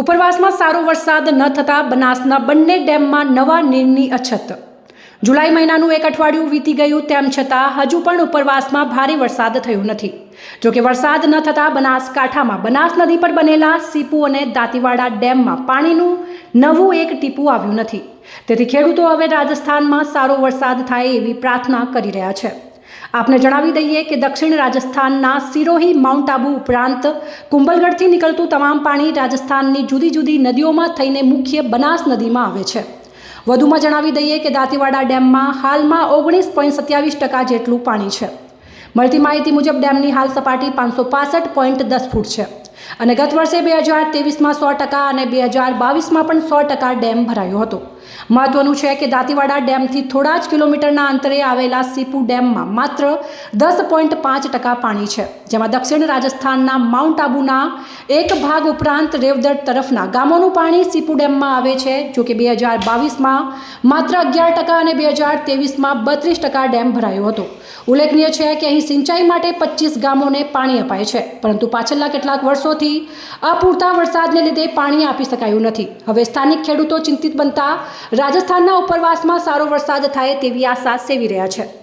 ઉપરવાસમાં સારો વરસાદ ન થતાં બનાસના બંને ડેમમાં નવા નીરની અછત. જુલાઈ મહિનાનું એક અઠવાડિયું વીતી ગયું તેમ છતાં હજુ પણ ઉપરવાસમાં ભારે વરસાદ થયો નથી. જોકે વરસાદ ન થતાં બનાસકાંઠામાં બનાસ નદી પર બનેલા સીપુ અને દાંતીવાડા ડેમમાં પાણીનું નવું એક ટીપું આવ્યું નથી. તેથી ખેડૂતો હવે રાજસ્થાનમાં સારો વરસાદ થાય એવી પ્રાર્થના કરી રહ્યા છે. આપને જણાવી દઈએ કે દક્ષિણ રાજસ્થાનના સિરોહી, માઉન્ટ આબુ ઉપરાંત કુંભલગઢથી નીકળતું તમામ પાણી રાજસ્થાનની જુદી જુદી નદીઓમાં થઈને મુખ્ય બનાસ નદીમાં આવે છે. વધુમાં જણાવી દઈએ કે દાંતીવાડા ડેમમાં હાલમાં ઓગણીસ પોઈન્ટ સત્યાવીસ ટકા જેટલું પાણી છે. મળતી માહિતી મુજબ ડેમની હાલ સપાટી પાંચસો પાસઠ પોઈન્ટ દસ ફૂટ છે. અને ગત વર્ષે બે હજાર ત્રેવીસમાં સો ટકા અને બે હજાર બાવીસમાં પણ સો ટકા ડેમ ભરાયો હતો. મહત્વનું છે કે દાંતીવાડા ડેમથી થોડા જ કિલોમીટરના અંતરે આવેલા સીપુ ડેમમાં માત્ર દસ પોઈન્ટ પાંચ ટકા પાણી છે. જેમાં દક્ષિણ રાજસ્થાનના માઉન્ટ આબુના એક ભાગ ઉપરાંત રેવદર તરફના ગામોનું પાણી સીપુ ડેમમાં આવે છે, જો કે બે હજાર બાવીસમાં માત્ર અગિયાર ટકા અને બે હજાર ત્રેવીસમાં બત્રીસ ટકા ડેમ ભરાયો હતો. ઉલ્લેખનીય છે કે અહીં સિંચાઈ માટે પચીસ ગામોને પાણી અપાય છે, પરંતુ પાછલા કેટલાક વર્ષોથી અપૂરતા વરસાદને લીધે પાણી આપી શકાયું નથી. હવે સ્થાનિક ખેડૂતો ચિંતિત બનતા રાજસ્થાનના ઉપરવાસમાં સારો વરસાદ થાય તેવી આશા સેવી રહ્યા છે.